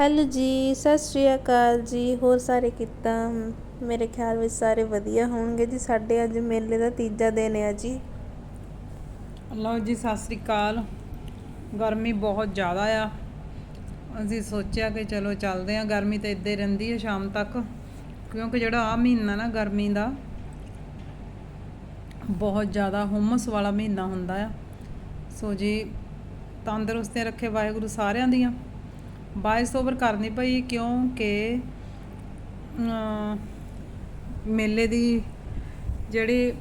Hello ਜੀ, ਸਤਿ ਸ਼੍ਰੀ ਅਕਾਲ ਜੀ, ਹੋਰ ਸਾਰੇ ਕਿੱਦਾਂ? ਮੇਰੇ ਖਿਆਲ ਵਿੱਚ ਸਾਰੇ ਵਧੀਆ ਹੋਣਗੇ ਜੀ। ਸਾਡੇ ਅੱਜ ਮੇਲੇ ਦਾ ਤੀਜਾ ਦਿਨ ਹੈ ਜੀ। ਲਓ ਜੀ, ਸਤਿ ਸ੍ਰੀ ਅਕਾਲ। ਗਰਮੀ ਬਹੁਤ ਜ਼ਿਆਦਾ ਆ। ਅਸੀਂ ਸੋਚਿਆ ਕਿ ਚਲੋ ਚੱਲਦੇ ਆ ਗਰਮੀ ਤਾਂ ਇੱਦਾਂ ਹੀ ਰਹਿੰਦੀ ਹੈ ਸ਼ਾਮ ਤੱਕ। ਕਿਉਂਕਿ ਜਿਹੜਾ ਆ ਮਹੀਨਾ ਨਾ ਗਰਮੀ ਦਾ, ਬਹੁਤ ਜ਼ਿਆਦਾ ਹੁਮਸ ਵਾਲਾ ਮਹੀਨਾ ਹੁੰਦਾ ਆ। ਸੋ ਜੀ, ਤੰਦਰੁਸਤੀਆਂ ਰੱਖੇ ਵਾਹਿਗੁਰੂ ਸਾਰਿਆਂ ਦੀਆਂ। ਬਾਇਸ ਓਵਰ ਕਰਨੀ ਪਈ ਕਿਉਂਕਿ ਮੇਲੇ ਦੀ ਜਿਹੜੀ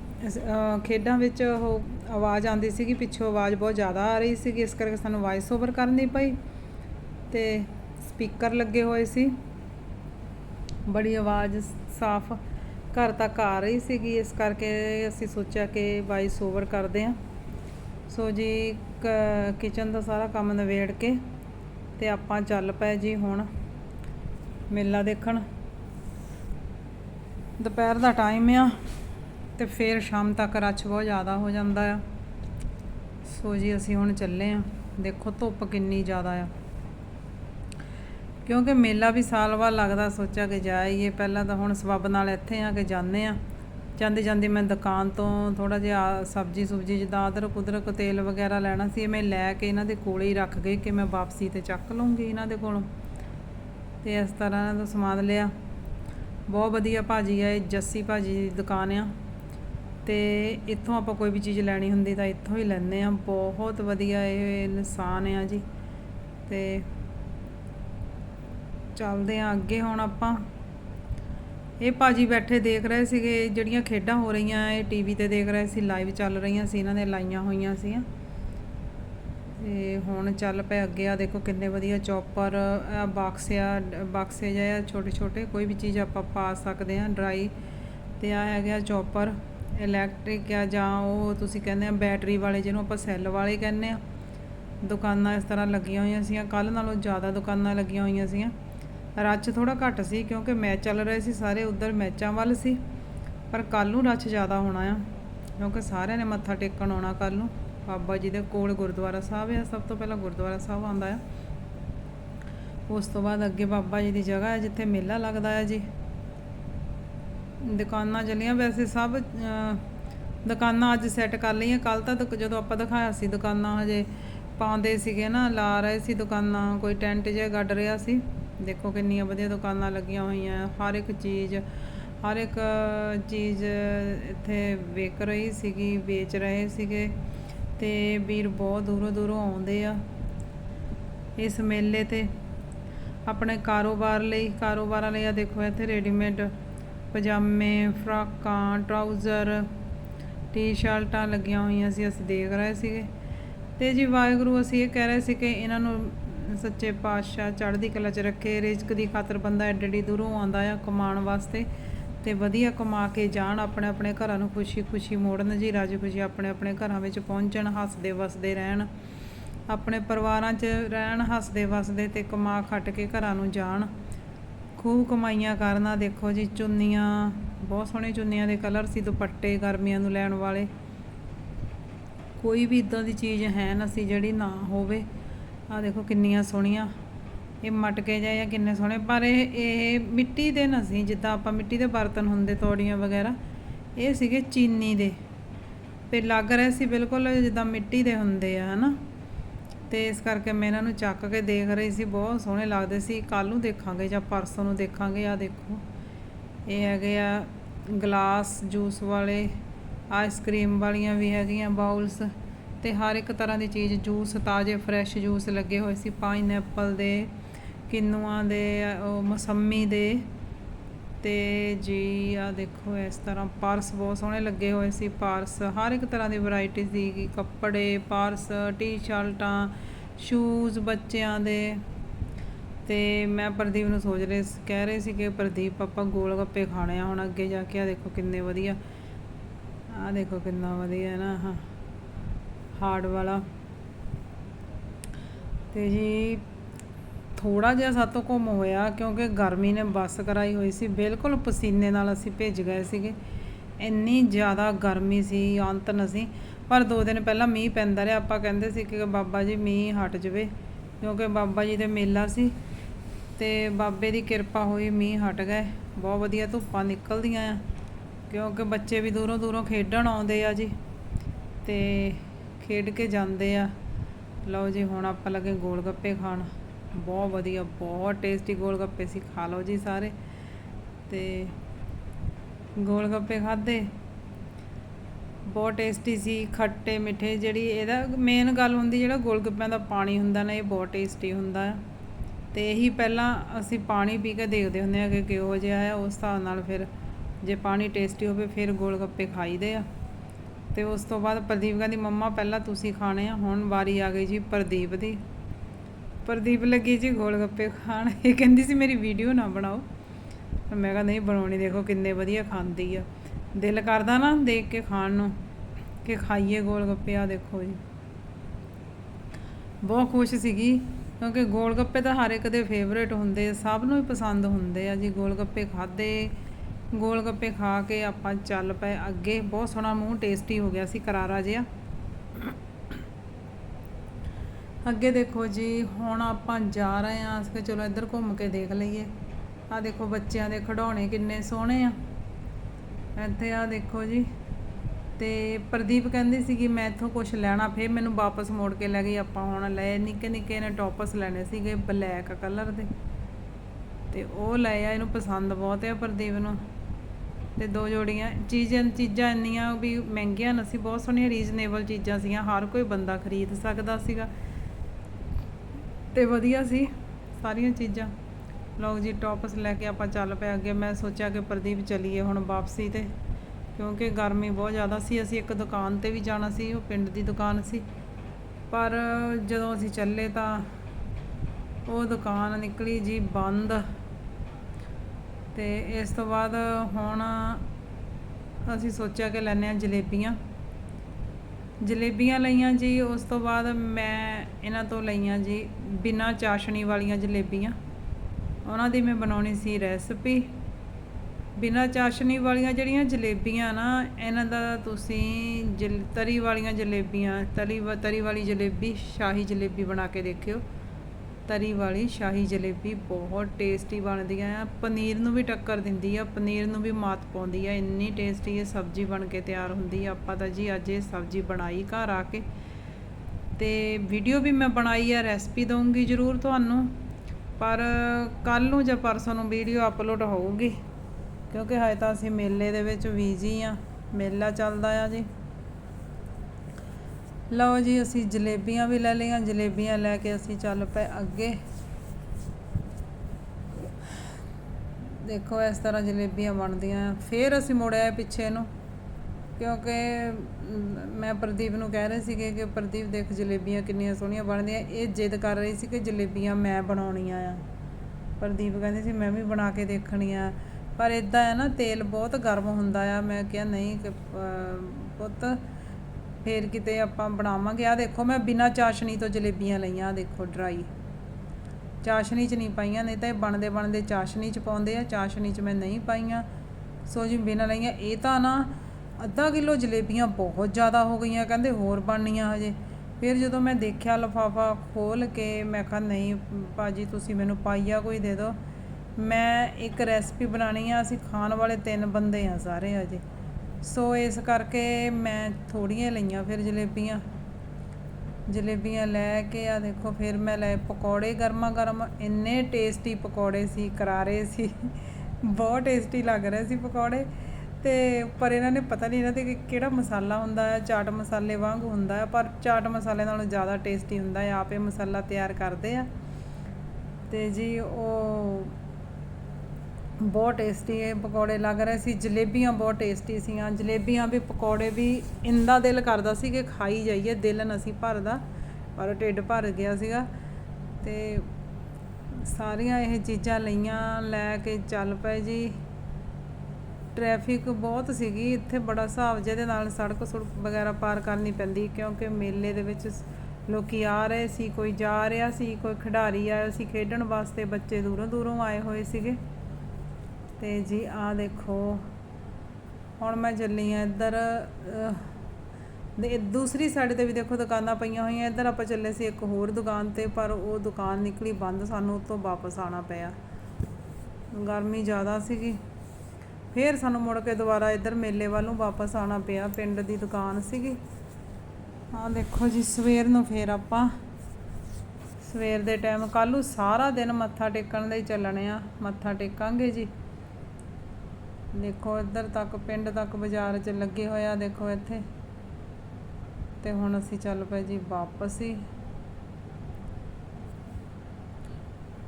ਖੇਡਾਂ ਵਿੱਚ ਉਹ ਆਵਾਜ਼ ਆਉਂਦੀ ਸੀਗੀ, ਪਿੱਛੋਂ ਆਵਾਜ਼ ਬਹੁਤ ਜ਼ਿਆਦਾ ਆ ਰਹੀ ਸੀਗੀ, ਇਸ ਕਰਕੇ ਸਾਨੂੰ ਵਾਇਸ ਓਵਰ ਕਰਨੀ ਪਈ ਤੇ ਸਪੀਕਰ ਲੱਗੇ ਹੋਏ ਸੀ। ਬੜੀ ਆਵਾਜ਼ ਸਾਫ਼ ਘਰ ਤੱਕ ਆ ਰਹੀ ਸੀਗੀ, ਇਸ ਕਰਕੇ ਅਸੀਂ ਸੋਚਿਆ ਕਿ ਵਾਇਸ ਓਵਰ ਕਰਦੇ ਹਾਂ। ਸੋ ਜੀ ਕਿਚਨ ਦਾ ਸਾਰਾ ਕੰਮ ਨਵੇੜ ਕੇ ਤੇ ਆਪਾਂ ਚੱਲ ਪਏ ਜੀ ਹੁਣ ਮੇਲਾ ਦੇਖਣ। ਦੁਪਹਿਰ ਦਾ ਟਾਈਮ ਆ ਤੇ ਫਿਰ ਸ਼ਾਮ ਤੱਕ ਰੱਛ ਬਹੁਤ ਜ਼ਿਆਦਾ ਹੋ ਜਾਂਦਾ ਆ। ਸੋ ਜੀ ਅਸੀਂ ਹੁਣ ਚੱਲੇ ਆ। ਦੇਖੋ ਧੁੱਪ ਕਿੰਨੀ ਜ਼ਿਆਦਾ ਆ। ਕਿਉਂਕਿ ਮੇਲਾ ਵੀ ਸਾਲ ਬਾਅਦ ਲੱਗਦਾ, ਸੋਚਿਆ ਕਿ ਜਾਈਏ। ਪਹਿਲਾਂ ਤਾਂ ਹੁਣ ਸਬੱਬ ਨਾਲ ਇੱਥੇ ਆ ਕੇ ਜਾਂਦੇ ਆ। ਜਾਂਦੇ ਜਾਂਦੇ ਮੈਂ ਦੁਕਾਨ ਤੋਂ ਥੋੜਾ ਜਿਹਾ ਸਬਜੀ ਸੁਬਜੀ ਜਿੱਦਾਂ ਅਦਰਕ ਉਦਰਕ ਤੇਲ ਵਗੈਰਾ ਲੈਣਾ ਸੀ, ਇਹ ਮੈਂ ਲੈ ਕੇ ਇਹਨਾਂ ਦੇ ਕੋਲੇ ਹੀ ਰੱਖ ਗਈ ਕਿ ਮੈਂ ਵਾਪਸੀ ਤੇ ਚੱਕ ਲਵਾਂਗੀ ਇਹਨਾਂ ਦੇ ਕੋਲੋਂ। ਤੇ ਇਸ ਤਰ੍ਹਾਂ ਇਹਨਾਂ ਤੋਂ ਸਮਾਨ ਲਿਆ। ਬਹੁਤ ਵਧੀਆ ਭਾਜੀ ਆ, ਇਹ ਜੱਸੀ ਭਾਜੀ ਦੀ ਦੁਕਾਨ ਆ। ਤੇ ਇੱਥੋਂ ਆਪਾਂ ਕੋਈ ਵੀ ਚੀਜ਼ ਲੈਣੀ ਹੁੰਦੀ ਤਾਂ ਇੱਥੋਂ ਹੀ ਲੈਂਦੇ ਆ ਬਹੁਤ ਵਧੀਆ ਇਹ ਇਨਸਾਨ ਆ ਜੀ। ਤੇ ਚੱਲਦੇ ਆ ਅੱਗੇ ਹੁਣ ਆਪਾਂ। ਇਹ ਭਾਜੀ ਬੈਠੇ ਦੇਖ ਰਹੇ ਸੀਗੇ, ਜਿਹੜੀਆਂ ਖੇਡਾਂ ਹੋ ਰਹੀਆਂ, ਇਹ ਟੀਵੀ ਤੇ ਦੇਖ ਰਹੇ ਸੀ ਲਾਈਵ ਚੱਲ ਰਹੀਆਂ ਸੀ, ਇਹਨਾਂ ਨੇ ਲਾਈਆਂ ਹੋਈਆਂ ਸੀ ਤੇ ਹੁਣ ਚੱਲ ਪਏ ਅੱਗੇ ਆ ਦੇਖੋ ਕਿੰਨੇ ਵਧੀਆ ਚੌਪਰ ਆ ਬਾਕਸ ਆ ਬਾਕਸੇ ਜਿਹਾ ਛੋਟੇ ਛੋਟੇ ਕੋਈ ਵੀ ਚੀਜ਼ ਆਪਾਂ ਪਾ ਸਕਦੇ ਆ ਡਰਾਈ ਤੇ ਆ ਹੈਗਾ ਚੌਪਰ ਇਲੈਕਟ੍ਰਿਕ ਆ ਜਾਂ ਉਹ ਤੁਸੀਂ ਕਹਿੰਦੇ ਆ ਬੈਟਰੀ ਵਾਲੇ, ਜਿਹਨੂੰ ਆਪਾਂ ਸੈੱਲ ਵਾਲੇ ਕਹਿੰਦੇ ਆ। ਦੁਕਾਨਾਂ ਇਸ ਤਰ੍ਹਾਂ ਲੱਗੀਆਂ ਹੋਈਆਂ ਸੀਆਂ ਕੱਲ ਨਾਲੋਂ ਜ਼ਿਆਦਾ ਦੁਕਾਨਾਂ ਲੱਗੀਆਂ ਹੋਈਆਂ ਸੀਆਂ। ਰੱਛ ਥੋੜਾ ਘੱਟ ਸੀ ਕਿਉਂਕਿ ਮੈਚ ਚੱਲ ਰਹੇ ਸੀ, ਸਾਰੇ ਉਧਰ ਮੈਚਾਂ ਵੱਲ ਸੀ। ਪਰ ਕੱਲ ਨੂੰ ਰੱਛ ਜ਼ਿਆਦਾ ਹੋਣਾ ਆ, ਕਿਉਂਕਿ ਸਾਰਿਆਂ ਨੇ ਮੱਥਾ ਟੇਕਣ ਆਉਣਾ ਕੱਲ ਨੂੰ। ਬਾਬਾ ਜੀ ਦੇ ਕੋਲ ਗੁਰਦੁਆਰਾ ਸਾਹਿਬ ਆ, ਸਭ ਤੋਂ ਪਹਿਲਾਂ ਗੁਰਦੁਆਰਾ ਸਾਹਿਬ ਆਉਂਦਾ ਆ। ਉਸ ਤੋਂ ਬਾਅਦ ਅੱਗੇ ਬਾਬਾ ਜੀ ਦੀ ਜਗ੍ਹਾ ਹੈ ਜਿੱਥੇ ਮੇਲਾ ਲੱਗਦਾ ਹੈ ਜੀ। ਦੁਕਾਨਾਂ ਚੱਲੀਆਂ ਵੈਸੇ ਸਭ ਦੁਕਾਨਾਂ ਅੱਜ ਸੈੱਟ ਕਰ ਲਈਆਂ। ਕੱਲ ਤਾਂ ਜਦੋਂ ਆਪਾਂ ਦਿਖਾਇਆ ਸੀ ਦੁਕਾਨਾਂ ਹਜੇ, ਪਾਉਂਦੇ ਸੀਗੇ ਨਾ, ਲਾ ਰਹੇ ਸੀ ਦੁਕਾਨਾਂ, ਕੋਈ ਟੈਂਟ ਜਿਹਾ ਗੱਡ ਰਿਹਾ ਸੀ। ਦੇਖੋ ਕਿੰਨੀਆਂ ਵਧੀਆ ਦੁਕਾਨਾਂ ਲੱਗੀਆਂ ਹੋਈਆਂ, ਹਰ ਇੱਕ ਚੀਜ਼, ਹਰ ਇੱਕ ਚੀਜ਼ ਇੱਥੇ ਵਿਕ ਰਹੀ ਸੀਗੀ, ਵੇਚ ਰਹੇ ਸੀਗੇ ਤੇ ਵੀਰ ਬਹੁਤ ਦੂਰੋਂ ਦੂਰੋਂ ਆਉਂਦੇ ਆ ਇਸ ਮੇਲੇ ਤੇ। ਆਪਣੇ ਕਾਰੋਬਾਰ ਲਈ, ਕਾਰੋਬਾਰਾਂ ਲਈ ਆ ਦੇਖੋ ਇੱਥੇ ਰੈਡੀਮੇਡ ਪਜਾਮੇ, ਫਰਾਕਾਂ, ਟਰਾਊਜ਼ਰ, ਟੀ-ਸ਼ਰਟਾਂ ਲੱਗੀਆਂ ਹੋਈਆਂ ਸੀ, ਅਸੀਂ ਦੇਖ ਰਹੇ ਸੀਗੇ। ਤੇ ਜੀ ਵਾਹਿਗੁਰੂ, ਅਸੀਂ ਇਹ ਕਹਿ ਰਹੇ ਸੀ ਕਿ ਇਹਨਾਂ ਨੂੰ ਸੱਚੇ ਪਾਤਸ਼ਾਹ ਚੜ੍ਹਦੀ ਕਲਾ 'ਚ ਰੱਖੇ, ਰਿਜ਼ਕ ਦੀ ਖਾਤਰ ਬੰਦਾ ਐਡੀ ਐਡੀ ਦੂਰੋਂ ਆਉਂਦਾ ਆ ਕਮਾਉਣ ਵਾਸਤੇ ਤੇ ਵਧੀਆ ਕਮਾ ਕੇ ਜਾਣ ਆਪਣੇ ਆਪਣੇ ਘਰਾਂ ਨੂੰ ਖੁਸ਼ੀ-ਖੁਸ਼ੀ ਮੋੜਨ ਜੀ ਰਾਜੀ ਖੁਸ਼ੀ ਆਪਣੇ ਆਪਣੇ ਘਰਾਂ ਵਿੱਚ ਪਹੁੰਚਣ ਹੱਸਦੇ ਵਸਦੇ ਰਹਿਣ, ਆਪਣੇ ਪਰਿਵਾਰਾਂ 'ਚ ਰਹਿਣ ਹੱਸਦੇ ਵਸਦੇ ਤੇ ਕਮਾ ਖੱਟ ਕੇ ਘਰਾਂ ਨੂੰ ਜਾਣ। ਖੂਬ ਕਮਾਈਆਂ ਕਰਨਾ ਦੇਖੋ ਜੀ, ਚੁੰਨੀਆਂ, ਬਹੁਤ ਸੋਹਣੇ ਚੁੰਨੀਆਂ ਦੇ ਕਲਰ ਸੀ, ਦੁਪੱਟੇ ਗਰਮੀਆਂ ਨੂੰ ਲੈਣ ਵਾਲੇ। ਕੋਈ ਵੀ ਇਦਾਂ ਦੀ ਚੀਜ਼ ਹੈ ਨਾ ਸੀ ਜਿਹੜੀ ਨਾ ਹੋਵੇ। ਆ ਦੇਖੋ ਕਿੰਨੀਆਂ ਸੋਹਣੀਆਂ। ਇਹ ਮਟਕੇ ਜਿਹੇ ਆ, ਕਿੰਨੇ ਸੋਹਣੇ। ਪਰ ਇਹ ਇਹ ਮਿੱਟੀ ਦੇ ਨਾ ਸੀ, ਜਿੱਦਾਂ ਆਪਾਂ ਮਿੱਟੀ ਦੇ ਬਰਤਨ ਹੁੰਦੇ, ਤੋੜੀਆਂ ਵਗੈਰਾ। ਇਹ ਸੀਗੇ ਚੀਨੀ ਦੇ। ਤੇ ਲੱਗ ਰਹੇ ਸੀ ਬਿਲਕੁਲ ਜਿੱਦਾਂ ਮਿੱਟੀ ਦੇ ਹੁੰਦੇ ਆ, ਹਨਾ। ਤੇ ਇਸ ਕਰਕੇ ਮੈਂ ਇਹਨਾਂ ਨੂੰ ਚੱਕ ਕੇ ਦੇਖ ਰਹੀ ਸੀ। ਬਹੁਤ ਸੋਹਣੇ ਲੱਗਦੇ ਸੀ। ਕੱਲ ਨੂੰ ਦੇਖਾਂਗੇ ਜਾਂ ਪਰਸੋਂ ਨੂੰ ਦੇਖਾਂਗੇ। ਆ ਦੇਖੋ। ਇਹ ਹੈਗੇ ਆ ਗਲਾਸ ਜੂਸ ਵਾਲੇ, ਆਈਸਕ੍ਰੀਮ ਵਾਲੀਆਂ ਵੀ ਹੈਗੀਆਂ ਬਾਉਲਸ ਤੇ ਹਰ ਇੱਕ ਤਰ੍ਹਾਂ ਦੀ ਚੀਜ਼, ਜੂਸ, ਤਾਜ਼ੇ, ਫਰੈਸ਼ ਜੂਸ ਲੱਗੇ ਹੋਏ ਸੀ। ਪਾਈਨਐਪਲ ਦੇ, ਕਿੰਨੂਆਂ ਦੇ, ਉਹ ਮਸੰਮੀ ਦੇ ਤੇ ਜੀ, ਆ ਦੇਖੋ ਇਸ ਤਰ੍ਹਾਂ ਪਰਸ ਬਹੁਤ ਸੋਹਣੇ ਲੱਗੇ ਹੋਏ ਸੀ, ਪਰਸ। ਹਰ ਇੱਕ ਤਰ੍ਹਾਂ ਦੀ ਵੈਰਾਈਟੀ ਸੀ। ਕੱਪੜੇ, ਪਾਰਸ, ਟੀ-ਸ਼ਰਟਾਂ, ਸ਼ੂਜ਼ ਬੱਚਿਆਂ ਦੇ। ਤੇ ਮੈਂ ਪ੍ਰਦੀਪ ਨੂੰ ਸੋਚ ਰਹੇ ਕਹਿ ਰਹੇ ਸੀ ਕਿ ਪ੍ਰਦੀਪ, ਆਪਾਂ ਗੋਲ ਗੱਪੇ ਖਾਣੇ ਆ, ਹੁਣ ਅੱਗੇ ਜਾ ਕੇ ਆ ਦੇਖੋ ਕਿੰਨੇ ਵਧੀਆ, ਆ ਦੇਖੋ ਕਿੰਨਾ ਵਧੀਆ ਹੈ ਨਾ, ਹਾਂ। ਹਾਰਡ ਵਾਲਾ। ਤੇ ਜੀ ਥੋੜਾ ਜਿਹਾ ਸਾਤੋਂ ਘੁੰਮ ਹੋਇਆ ਕਿਉਂਕਿ ਗਰਮੀ ਨੇ ਬੱਸ ਕਰਾਈ ਹੋਈ ਸੀ। ਬਿਲਕੁਲ ਪਸੀਨੇ ਨਾਲ ਅਸੀਂ ਭਿੱਜ ਗਏ ਸੀਗੇ। ਇੰਨੀ ਜ਼ਿਆਦਾ ਗਰਮੀ ਸੀ, ਅੰਤ ਨਸੀ। ਪਰ ਦੋ ਦਿਨ ਪਹਿਲਾਂ ਮੀਂਹ ਪੈਂਦਾ ਰਿਹਾ। ਆਪਾਂ ਕਹਿੰਦੇ ਸੀ ਕਿ ਬਾਬਾ ਜੀ ਮੀਂਹ ਹਟ ਜਵੇ, ਕਿਉਂਕਿ ਬਾਬਾ ਜੀ ਦੇ ਮੇਲਾ ਸੀ ਤੇ ਬਾਬੇ ਦੀ ਕਿਰਪਾ ਹੋਈ ਮੀਂਹ ਹਟ ਗਏ। ਬਹੁਤ ਵਧੀਆ ਧੁੱਪਾਂ ਨਿਕਲਦੀਆਂ ਆ, ਕਿਉਂਕਿ ਬੱਚੇ ਵੀ ਦੂਰੋਂ ਦੂਰੋਂ ਖੇਡਣ ਆਉਂਦੇ ਆ ਜੀ। ਤੇ ਖੇਡ ਕੇ ਜਾਂਦੇ ਆ। ਲਓ ਜੀ, ਹੁਣ ਆਪਾਂ ਲੱਗੇ ਗੋਲ ਗੱਪੇ ਖਾਣ। ਬਹੁਤ ਵਧੀਆ, ਬਹੁਤ ਟੇਸਟੀ ਗੋਲ ਗੱਪੇ ਸੀ, ਖਾ ਲਓ ਜੀ ਸਾਰੇ। ਤੇ ਗੋਲ ਗੱਪੇ ਖਾਦੇ ਬਹੁਤ ਟੇਸਟੀ ਸੀ, ਖੱਟੇ ਮਿੱਠੇ ਜਿਹੜੀ ਇਹਦਾ ਮੇਨ ਗੱਲ ਹੁੰਦੀ ਜਿਹੜਾ ਗੋਲ ਗੱਪਿਆਂ ਦਾ ਪਾਣੀ ਹੁੰਦਾ ਨਾ, ਇਹ ਬਹੁਤ ਟੇਸਟੀ ਹੁੰਦਾ। ਆ ਤੇ ਇਹੀ ਪਹਿਲਾਂ ਅਸੀਂ ਪਾਣੀ ਪੀ ਕੇ ਦੇਖਦੇ ਹੁੰਦੇ ਆ ਕਿ ਕਿਹੋ ਜਿਹਾ ਆ ਉਸ ਹਿਸਾਬ ਨਾਲ ਫਿਰ ਜੇ ਪਾਣੀ ਟੇਸਟੀ ਹੋਵੇ, ਫਿਰ ਗੋਲ ਗੱਪੇ ਖਾਈਦੇ ਆ। ਤੇ ਉਸ ਤੋਂ ਬਾਅਦ ਪ੍ਰਦੀਪ ਕਹਿੰਦੀ, ਮੰਮਾ, ਪਹਿਲਾਂ ਤੁਸੀਂ ਖਾਣੇ ਆ, ਹੁਣ ਵਾਰੀ ਆ ਗਈ ਜੀ ਪ੍ਰਦੀਪ ਦੀ। ਪ੍ਰਦੀਪ ਲੱਗੀ ਜੀ ਗੋਲ ਗੱਪੇ ਖਾਣ। ਇਹ ਕਹਿੰਦੀ ਸੀ, ਮੇਰੀ ਵੀਡੀਓ ਨਾ ਬਣਾਓ। ਮੈਂ ਕਿਹਾ, ਨਹੀਂ, ਬਣਾਉਣੀ ਦੇਖੋ ਕਿੰਨੇ ਵਧੀਆ ਖਾਂਦੀ ਆ। ਦਿਲ ਕਰਦਾ ਨਾ ਦੇਖ ਕੇ ਖਾਣ ਨੂੰ ਕਿ ਖਾਈਏ ਗੋਲ ਗੱਪੇ ਆ ਦੇਖੋ ਜੀ। ਬਹੁਤ ਖੁਸ਼ ਸੀਗੀ, ਕਿਉਂਕਿ ਗੋਲ ਗੱਪੇ ਤਾਂ ਹਰ ਇੱਕ ਦੇ ਫੇਵਰੇਟ ਹੁੰਦੇ, ਸਭ ਨੂੰ ਹੀ ਪਸੰਦ ਹੁੰਦੇ ਆ ਜੀ। ਗੋਲ ਗੱਪੇ ਖਾਦੇ ਗੋਲ ਗੱਪੇ ਖਾ ਕੇ ਆਪਾਂ ਚੱਲ ਪਏ ਅੱਗੇ। ਬਹੁਤ ਸੋਹਣਾ ਮੂੰਹ, ਟੇਸਟੀ ਹੋ ਗਿਆ ਸੀ ਕਰਾਰਾ ਜਿਹਾ। ਅੱਗੇ ਦੇਖੋ ਜੀ, ਹੁਣ ਆਪਾਂ ਜਾ ਰਹੇ ਹਾਂ। ਅਸੀਂ ਚਲੋ ਇੱਧਰ ਘੁੰਮ ਕੇ ਦੇਖ ਲਈਏ। ਆ ਦੇਖੋ ਬੱਚਿਆਂ ਦੇ ਖਿਡੌਣੇ ਕਿੰਨੇ ਸੋਹਣੇ ਆ। ਇੱਥੇ ਆ ਦੇਖੋ ਜੀ। ਤੇ ਪ੍ਰਦੀਪ ਕਹਿੰਦੀ ਸੀ ਕਿ ਮੈਂ ਇੱਥੋਂ ਕੁਝ ਲੈਣਾ, ਫਿਰ ਮੈਨੂੰ ਵਾਪਸ ਮੋੜ ਕੇ ਲੈ ਗਈ। ਆਪਾਂ ਹੁਣ ਲਏ, ਨਿੱਕੇ ਨਿੱਕੇ ਨੇ ਟੌਪਸ ਲੈਣੇ ਸੀਗੇ ਬਲੈਕ ਕਲਰ ਦੇ। ਤੇ ਉਹ ਲਏ ਆ ਇਹਨੂੰ ਪਸੰਦ ਬਹੁਤ ਆ ਪ੍ਰਦੀਪ ਨੂੰ। ਤੇ ਦੋ ਜੋੜੀਆਂ, ਚੀਜ਼ਾਂ ਚੀਜ਼ਾਂ ਇੰਨੀਆਂ ਵੀ ਮਹਿੰਗੀਆਂ ਨਹੀਂ ਸੀ, ਬਹੁਤ ਸੋਹਣੀਆਂ ਰੀਜ਼ਨੇਬਲ ਚੀਜ਼ਾਂ ਸੀਗੀਆਂ, ਹਰ ਕੋਈ ਬੰਦਾ ਖਰੀਦ ਸਕਦਾ ਸੀਗਾ। ਤੇ ਵਧੀਆ ਸੀ ਸਾਰੀਆਂ ਚੀਜ਼ਾਂ। ਲੋਕ ਜੀ ਟੌਪਸ ਲੈ ਕੇ ਆਪਾਂ ਚੱਲ ਪਏ ਅੱਗੇ। ਮੈਂ ਸੋਚਿਆ ਕਿ ਪ੍ਰਦੀਪ ਚਲੀਏ ਹੁਣ ਵਾਪਸੀ ਤੇ, ਕਿਉਂਕਿ ਗਰਮੀ ਬਹੁਤ ਜ਼ਿਆਦਾ ਸੀ। ਅਸੀਂ ਇੱਕ ਦੁਕਾਨ ਤੇ ਵੀ ਜਾਣਾ ਸੀ, ਉਹ ਪਿੰਡ ਦੀ ਦੁਕਾਨ ਸੀ। ਪਰ ਜਦੋਂ ਅਸੀਂ ਚੱਲੇ ਤਾਂ ਉਹ ਦੁਕਾਨ ਨਿਕਲੀ ਜੀ ਬੰਦ। ਤੇ ਇਸ ਤੋਂ ਬਾਅਦ ਹੁਣ ਅਸੀਂ ਸੋਚਿਆ ਕਿ ਲੈਣੇ ਆ ਜਲੇਬੀਆਂ। ਜਲੇਬੀਆਂ ਲਈਆਂ ਜੀ, ਉਸ ਤੋਂ ਬਾਅਦ ਮੈਂ ਇਹਨਾਂ ਤੋਂ ਲਈਆਂ ਜੀ ਬਿਨਾ ਚਾਸ਼ਣੀ ਵਾਲੀਆਂ ਜਲੇਬੀਆਂ। ਉਹਨਾਂ ਦੀ ਮੈਂ ਬਣਾਉਣੀ ਸੀ ਰੈਸਪੀ। ਬਿਨਾ ਚਾਸ਼ਨੀ ਵਾਲੀਆਂ ਜਿਹੜੀਆਂ ਜਲੇਬੀਆਂ ਨਾ, ਇਹਨਾਂ ਦਾ ਤੁਸੀਂ ਜਲ, ਤਰੀ ਵਾਲੀਆਂ ਜਲੇਬੀਆਂ, ਤਲੀ ਵ- ਤਰੀ ਵਾਲੀ ਜਲੇਬੀ, ਸ਼ਾਹੀ ਜਲੇਬੀ ਬਣਾ ਕੇ ਦੇਖਿਓ। ਤਰੀ ਵਾਲੀ ਸ਼ਾਹੀ ਜਲੇਬੀ ਬਹੁਤ ਟੇਸਟੀ ਬਣਦੀ ਆ। ਪਨੀਰ ਨੂੰ ਵੀ ਟੱਕਰ ਦਿੰਦੀ ਆ, ਪਨੀਰ ਨੂੰ ਵੀ ਮਾਤ ਪਾਉਂਦੀ ਆ। ਇੰਨੀ ਟੇਸਟੀ ਇਹ ਸਬਜ਼ੀ ਬਣ ਕੇ ਤਿਆਰ ਹੁੰਦੀ ਆ। ਆਪਾਂ ਤਾਂ ਜੀ ਅੱਜ ਇਹ ਸਬਜ਼ੀ ਬਣਾਈ ਘਰ ਆ ਕੇ। ਤੇ ਵੀਡੀਓ ਵੀ ਮੈਂ ਬਣਾਈ ਆ ਰੈਸਪੀ ਦਊਂਗੀ ਜ਼ਰੂਰ ਤੁਹਾਨੂੰ। ਪਰ ਕੱਲ ਨੂੰ ਜਾਂ ਪਰਸੋਂ ਨੂੰ ਵੀਡੀਓ ਅਪਲੋਡ ਹੋਊਗੀ। ਕਿਉਂਕਿ ਹਜੇ ਤਾਂ ਅਸੀਂ ਮੇਲੇ ਦੇ ਵਿੱਚ ਬੀਜੀ ਆ। ਮੇਲਾ ਚੱਲਦਾ ਆ ਜੀ। ਲਓ ਜੀ ਅਸੀਂ ਜਲੇਬੀਆਂ ਵੀ ਲੈ ਲਈਆਂ। ਜਲੇਬੀਆਂ ਲੈ ਕੇ ਅਸੀਂ ਚੱਲ ਪਏ ਅੱਗੇ। ਦੇਖੋ ਇਸ ਤਰ੍ਹਾਂ ਜਲੇਬੀਆਂ ਬਣਦੀਆਂ ਫਿਰ ਅਸੀਂ ਮੁੜਿਆ ਪਿੱਛੇ ਨੂੰ ਕਿਉਂਕਿ ਮੈਂ ਪ੍ਰਦੀਪ ਨੂੰ ਕਹਿ ਰਹੇ ਸੀਗੇ ਕਿ ਪ੍ਰਦੀਪ ਦੇਖ ਜਲੇਬੀਆਂ ਕਿੰਨੀਆਂ ਸੋਹਣੀਆਂ ਬਣਦੀਆਂ। ਇਹ ਜਿੱਦ ਕਰ ਰਹੀ ਸੀ ਕਿ ਜਲੇਬੀਆਂ ਮੈਂ ਬਣਾਉਣੀਆਂ ਆ। ਪ੍ਰਦੀਪ ਕਹਿੰਦੇ ਸੀ ਮੈਂ ਵੀ ਬਣਾ ਕੇ ਦੇਖਣੀਆਂ ਪਰ ਇਦਾਂ ਹੈ ਨਾ ਤੇਲ ਬਹੁਤ ਗਰਮ ਹੁੰਦਾ ਆ। ਮੈਂ ਕਿਹਾ ਨਹੀਂ ਕਿ, ਪੁੱਤ ਫੇਰ ਕਿਤੇ ਆਪਾਂ ਬਣਾਵਾਂਗੇ। ਆ ਦੇਖੋ, ਮੈਂ ਬਿਨਾ ਚਾਸ਼ਨੀ ਤੋਂ ਜਲੇਬੀਆਂ ਲਈਆਂ ਦੇਖੋ ਡਰਾਈ ਚਾਸ਼ਨੀ 'ਚ ਨਹੀਂ ਪਾਈਆਂ, ਨਹੀਂ ਤਾਂ ਇਹ ਬਣਦੇ ਬਣਦੇ ਚਾਸ਼ਨੀ 'ਚ ਪਾਉਂਦੇ ਆ, ਚਾਸ਼ਨੀ 'ਚ ਮੈਂ ਨਹੀਂ ਪਾਈਆਂ। ਸੋ ਜੀ, ਬਿਨਾ ਲਈਆਂ, ਇਹ ਤਾਂ ਨਾ ਅੱਧਾ ਕਿਲੋ ਜਲੇਬੀਆਂ ਬਹੁਤ ਜ਼ਿਆਦਾ ਹੋ ਗਈਆਂ, ਕਹਿੰਦੇ ਹੋਰ ਬਣਨੀਆਂ ਹਜੇ। ਫਿਰ ਜਦੋਂ ਮੈਂ ਦੇਖਿਆ ਲਫਾਫਾ ਖੋਲ ਕੇ, ਮੈਂ ਕਿਹਾ, ਨਹੀਂ ਭਾਜੀ, ਤੁਸੀਂ ਮੈਨੂੰ ਪਾਈਆ ਕੋਈ ਦੇ ਦਿਓ। ਮੈਂ ਇੱਕ ਰੈਸਪੀ ਬਣਾਣੀ ਆ, ਅਸੀਂ ਖਾਣ ਵਾਲੇ ਤਿੰਨ ਬੰਦੇ ਆ ਸਾਰੇ ਹਜੇ। ਸੋ ਇਸ ਕਰਕੇ ਮੈਂ ਥੋੜੀਆਂ ਲਈਆਂ ਫਿਰ ਜਲੇਬੀਆਂ। ਜਲੇਬੀਆਂ ਲੈ ਕੇ ਆ ਦੇਖੋ, ਫਿਰ ਮੈਂ ਲੈ ਪਕੌੜੇ ਗਰਮਾ ਗਰਮ ਇੰਨੇ ਟੇਸਟੀ ਪਕੌੜੇ ਸੀ, ਕਰਾਰੇ ਸੀ। ਬਹੁਤ ਟੇਸਟੀ ਲੱਗ ਰਹੇ ਸੀ ਪਕੌੜੇ। ਤੇ ਪਰ ਇਹਨਾਂ ਨੇ ਪਤਾ ਨਹੀਂ ਇਹਨਾਂ ਤੇ ਕਿ- ਕਿਹੜਾ ਮਸਾਲਾ ਹੁੰਦਾ ਹੈ, ਚਾਟ ਮਸਾਲੇ ਵਾਂਗ ਹੁੰਦਾ ਹੈ। ਪਰ ਚਾਟ ਮਸਾਲੇ ਨਾਲੋਂ ਜ਼ਿਆਦਾ ਟੇਸਟੀ ਹੁੰਦਾ ਹੈ, ਆਪੇ ਮਸਾਲਾ ਤਿਆਰ ਕਰਦੇ ਆ। ਤੇ ਜੀ ਉਹ ਬਹੁਤ ਟੇਸਟੀ ਇਹ ਪਕੌੜੇ ਲੱਗ ਰਹੇ ਸੀ, ਜਲੇਬੀਆਂ ਬਹੁਤ ਟੇਸਟੀ ਸੀਆਂ, ਜਲੇਬੀਆਂ ਵੀ ਪਕੌੜੇ ਵੀ ਇੰਦਾ ਦਿਲ ਕਰਦਾ ਸੀ ਕਿ ਖਾਈ ਜਾਈਏ, ਦਿਲ ਨਸੀ ਭਰਦਾ, ਪਰ ਢਿੱਡ ਭਰ ਗਿਆ ਸੀਗਾ ਤੇ ਸਾਰੀਆਂ ਇਹ ਚੀਜ਼ਾਂ ਲਈਆਂ, ਲੈ ਕੇ ਚੱਲ ਪਏ ਜੀ। ਟ੍ਰੈਫਿਕ ਬਹੁਤ ਸੀਗੀ, ਇੱਥੇ ਬੜਾ ਹਿਸਾਬ ਜਿਹਦੇ ਨਾਲ ਸੜਕ ਸੁੜਕ ਵਗੈਰਾ ਪਾਰ ਕਰਨੀ ਪੈਂਦੀ, ਕਿਉਂਕਿ ਮੇਲੇ ਦੇ ਵਿੱਚ ਸ- ਲੋਕੀ ਆ ਰਹੇ ਸੀ, ਕੋਈ ਜਾ ਰਿਹਾ ਸੀ, ਕੋਈ ਖਿਡਾਰੀ ਆਇਆ ਸੀ, ਖੇਡਣ ਵਾਸਤੇ ਬੱਚੇ ਦੂਰੋਂ ਦੂਰੋਂ ਆਏ ਹੋਏ ਸੀਗੇ। ਤੇ ਜੀ ਆ ਦੇਖੋ। ਹੁਣ ਮੈਂ ਚੱਲੀ ਆ ਇੱਧਰ ਦੇ ਦੂਸਰੀ ਸਾਈਡ ਤੇ ਵੀ ਦੇਖੋ ਦੁਕਾਨਾਂ ਪਈਆਂ ਹੋਈਆਂ। ਇੱਧਰ ਆਪਾਂ ਚੱਲੇ ਸੀ ਇੱਕ ਹੋਰ ਦੁਕਾਨ ਤੇ, ਪਰ ਉਹ ਦੁਕਾਨ ਨਿਕਲੀ ਬੰਦ, ਸਾਨੂੰ ਉੱਥੋਂ ਵਾਪਸ ਆਣਾ ਪਿਆ। ਗਰਮੀ ਜ਼ਿਆਦਾ ਸੀਗੀ। ਫੇਰ ਸਾਨੂੰ ਮੁੜ ਕੇ ਦੁਬਾਰਾ ਇੱਧਰ ਮੇਲੇ ਵੱਲੋਂ ਵਾਪਸ ਆਣਾ ਪਿਆ, ਪਿੰਡ ਦੀ ਦੁਕਾਨ ਸੀਗੀ। ਆਹ ਦੇਖੋ ਜੀ, ਸਵੇਰ ਨੂੰ ਫੇਰ ਆਪਾਂ, ਸਵੇਰ ਦੇ ਟਾਈਮ ਕੱਲ੍ਹ ਨੂੰ ਸਾਰਾ ਦਿਨ ਮੱਥਾ ਟੇਕਣ ਦੇ ਹੀ ਚੱਲਣੇ ਆ, ਮੱਥਾ ਟੇਕਾਂਗੇ ਜੀ। ਦੇਖੋ, ਇੱਧਰ ਤੱਕ, ਪਿੰਡ ਤੱਕ ਬਾਜ਼ਾਰ 'ਚ ਲੱਗੇ ਹੋਇਆ ਦੇਖੋ ਇੱਥੇ। ਤੇ ਹੁਣ ਅਸੀਂ ਚੱਲ ਪਏ ਜੀ ਵਾਪਸ। ਹੀ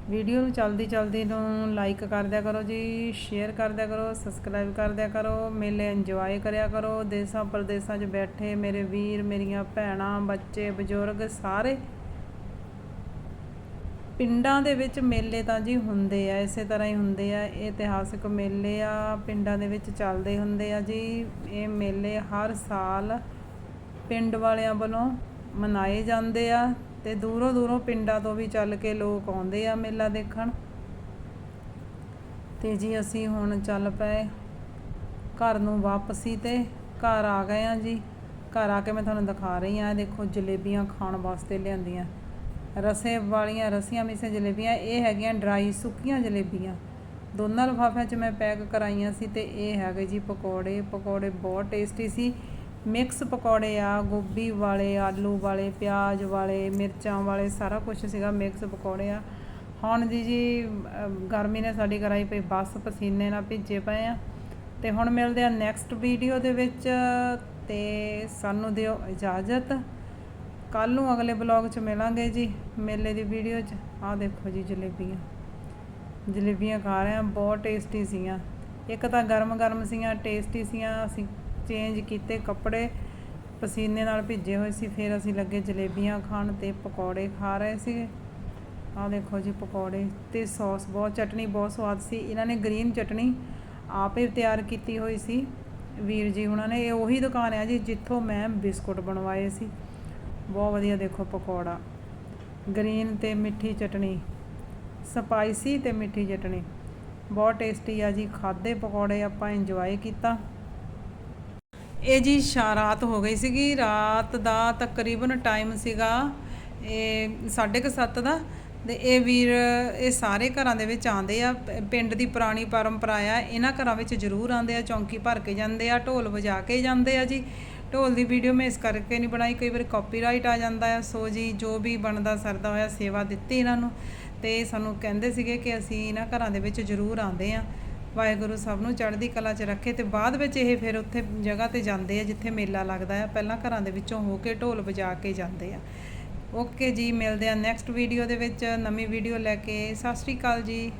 ਵੀਡੀਓ ਨੂੰ ਚਲਦੀ ਚਲਦੀ ਨੂੰ ਲਾਈਕ ਕਰ ਦਿਆ ਕਰੋ ਜੀ ਸ਼ੇਅਰ ਕਰ ਦਿਆ ਕਰੋ ਸਬਸਕ੍ਰਾਈਬ ਕਰ ਦਿਆ ਕਰੋ, ਮੇਲੇ ਇੰਜੋਏ ਕਰਿਆ ਕਰੋ ਦੇਸਾਂ ਪ੍ਰਦੇਸਾਂ 'ਚ ਬੈਠੇ ਮੇਰੇ ਵੀਰ, ਮੇਰੀਆਂ ਭੈਣਾਂ, ਬੱਚੇ, ਬਜ਼ੁਰਗ ਸਾਰੇ। ਪਿੰਡਾਂ ਦੇ ਵਿੱਚ ਮੇਲੇ ਤਾਂ ਜੀ ਹੁੰਦੇ ਆ, ਇਸੇ ਤਰ੍ਹਾਂ ਹੀ ਹੁੰਦੇ ਆ ਇਹ ਇਤਿਹਾਸਿਕ ਮੇਲੇ ਆ, ਪਿੰਡਾਂ ਦੇ ਵਿੱਚ ਚੱਲਦੇ ਹੁੰਦੇ ਆ ਜੀ। ਇਹ ਮੇਲੇ ਹਰ ਸਾਲ ਪਿੰਡ ਵਾਲਿਆਂ ਵੱਲੋਂ ਮਨਾਏ ਜਾਂਦੇ ਆ ਤੇ ਦੂਰੋਂ ਦੂਰੋਂ ਪਿੰਡਾਂ ਤੋਂ ਵੀ ਚੱਲ ਕੇ ਲੋਕ ਆਉਂਦੇ ਆ ਮੇਲਾ ਦੇਖਣ। ਤੇ ਜੀ ਅਸੀਂ ਹੁਣ ਚੱਲ ਪਏ ਘਰ ਨੂੰ ਵਾਪਸੀ ਤੇ ਘਰ ਆ ਗਏ ਆ ਜੀ। ਘਰ ਆ ਕੇ ਮੈਂ ਤੁਹਾਨੂੰ ਦਿਖਾ ਰਹੀ ਆ ਦੇਖੋ ਜਲੇਬੀਆਂ ਖਾਣ ਵਾਸਤੇ ਲਿਆਂਦੀਆਂ। ਰਸੇ ਵਾਲੀਆਂ ਰਸੀਆਂ ਮਿਸੇ ਜਲੇਬੀਆਂ, ਇਹ ਹੈਗੀਆਂ ਡਰਾਈ ਸੁੱਕੀਆਂ ਜਲੇਬੀਆਂ। ਦੋਨਾਂ ਲਿਫਾਫਿਆਂ 'ਚ ਮੈਂ ਪੈਕ ਕਰਾਈਆਂ ਸੀ ਤੇ ਇਹ ਹੈਗੇ ਜੀ ਪਕੌੜੇ। ਪਕੌੜੇ ਬਹੁਤ ਟੇਸਟੀ ਸੀ। ਮਿਕਸ ਪਕੌੜੇ ਆ, ਗੋਭੀ ਵਾਲੇ, ਆਲੂ ਵਾਲੇ, ਪਿਆਜ਼ ਵਾਲੇ, ਮਿਰਚਾਂ ਵਾਲੇ, ਸਾਰਾ ਕੁਝ ਸੀਗਾ ਮਿਕਸ ਪਕੌੜੇ ਆ। ਹੁਣ ਜੀ ਜੀ ਗਰਮੀ ਨੇ ਸਾਡੀ ਕਰਾਈ ਪਈ ਬਸ, ਪਸੀਨੇ ਨਾਲ ਭਿੱਜੇ ਪਏ ਆ। ਤੇ ਹੁਣ ਮਿਲਦੇ ਆ ਨੈਕਸਟ ਵੀਡੀਓ ਦੇ ਵਿੱਚ ਤੇ ਸਾਨੂੰ ਦਿਓ ਇਜਾਜ਼ਤ। ਕੱਲ ਨੂੰ ਅਗਲੇ ਬਲੌਗ 'ਚ ਮਿਲਾਂਗੇ ਜੀ, ਮੇਲੇ ਦੀ ਵੀਡੀਓ 'ਚ। ਆਹ ਦੇਖੋ ਜੀ ਜਲੇਬੀਆਂ। ਜਲੇਬੀਆਂ ਖਾ ਰਹੇ ਆ ਬਹੁਤ ਟੇਸਟੀ ਸੀਆਂ ਇੱਕ ਤਾਂ ਗਰਮ ਗਰਮ ਸੀਆਂ ਟੇਸਟੀ ਸੀਆਂ ਅਸੀਂ ਚੇਂਜ ਕੀਤੇ ਕੱਪੜੇ, ਪਸੀਨੇ ਨਾਲ ਭਿੱਜੇ ਹੋਏ ਸੀ, ਫਿਰ ਅਸੀਂ ਲੱਗੇ ਜਲੇਬੀਆਂ ਖਾਣ ਤੇ ਪਕੌੜੇ ਖਾ ਰਹੇ ਸੀਗੇ। ਆਹ ਦੇਖੋ ਜੀ ਪਕੌੜੇ ਤੇ ਸੌਸ, ਬਹੁਤ ਚਟਨੀ, ਬਹੁਤ ਸਵਾਦ ਸੀ। ਇਹਨਾਂ ਨੇ ਗ੍ਰੀਨ ਚਟਨੀ ਆਪੇ ਤਿਆਰ ਕੀਤੀ ਹੋਈ ਸੀ। ਵੀਰ ਜੀ ਉਹਨਾਂ ਨੇ, ਇਹ ਉਹੀ ਦੁਕਾਨ ਹੈ ਜੀ ਜਿੱਥੋਂ ਮੈਂ ਬਿਸਕੁਟ ਬਣਵਾਏ ਸੀ। ਬਹੁਤ ਵਧੀਆ ਦੇਖੋ ਪਕੌੜਾ। ਗ੍ਰੀਨ ਤੇ ਮਿੱਠੀ ਚਟਣੀ ਸਪਾਈਸੀ ਤੇ ਮਿੱਠੀ ਚਟਣੀ। ਬਹੁਤ ਟੇਸਟੀ ਆ ਜੀ ਖਾਦੇ ਪਕੌੜੇ ਆਪਾਂ ਇੰਜੋਏ ਕੀਤਾ। ਇਹ ਜੀ ਸ਼ਾਰਾਤ ਹੋ ਗਈ ਸੀਗੀ, ਰਾਤ ਦਾ ਤਕਰੀਬਨ ਟਾਈਮ ਸੀਗਾ ਇਹ 7:30 ਦਾ। ਤੇ ਇਹ ਵੀਰ, ਇਹ ਸਾਰੇ ਘਰਾਂ ਦੇ ਵਿੱਚ ਆਉਂਦੇ ਆ, ਪਿੰਡ ਦੀ ਪੁਰਾਣੀ ਪਰੰਪਰਾ ਆ, ਇਹਨਾਂ ਘਰਾਂ ਵਿੱਚ ਜ਼ਰੂਰ ਆਉਂਦੇ ਆ, ਚੌਂਕੀ ਭਰ ਕੇ ਜਾਂਦੇ ਆ, ਢੋਲ ਵਜਾ ਕੇ ਜਾਂਦੇ ਆ ਜੀ। ਢੋਲ ਦੀ ਵੀਡੀਓ ਮੈਂ ਇਸ ਕਰਕੇ ਨਹੀਂ ਬਣਾਈ, ਕਈ ਵਾਰ ਕਾਪੀਰਾਈਟ ਆ ਜਾਂਦਾ ਆ। ਸੋ ਜੀ, ਜੋ ਵੀ ਬਣਦਾ, ਸਰਦਾ ਹੋਇਆ, ਸੇਵਾ ਦਿੱਤੀ ਇਹਨਾਂ ਨੂੰ। ਤੇ ਸਾਨੂੰ ਕਹਿੰਦੇ ਸੀਗੇ ਕਿ ਅਸੀਂ ਇਹਨਾਂ ਘਰਾਂ ਦੇ ਵਿੱਚ ਜ਼ਰੂਰ ਆਉਂਦੇ ਆ ਵਾਹਿਗੁਰੂ ਸਭ ਨੂੰ ਚੜ੍ਹਦੀ ਕਲਾ 'ਚ ਰੱਖੇ ਤੇ ਬਾਅਦ ਵਿੱਚ ਇਹ ਫਿਰ ਉੱਥੇ ਜਗ੍ਹਾ ਤੇ ਜਾਂਦੇ ਆ, ਜਿੱਥੇ ਮੇਲਾ ਲੱਗਦਾ ਆ। ਪਹਿਲਾਂ ਘਰਾਂ ਦੇ ਵਿੱਚੋਂ ਹੋ ਕੇ ਢੋਲ ਵਜਾ ਕੇ ਜਾਂਦੇ ਆ। ਓਕੇ ਜੀ, ਮਿਲਦੇ ਆ ਨੈਕਸਟ ਵੀਡੀਓ ਦੇ ਵਿੱਚ। ਨਵੀਂ ਵੀਡੀਓ ਲੈ ਕੇ। ਸਤਿ ਸ਼੍ਰੀ ਅਕਾਲ ਜੀ।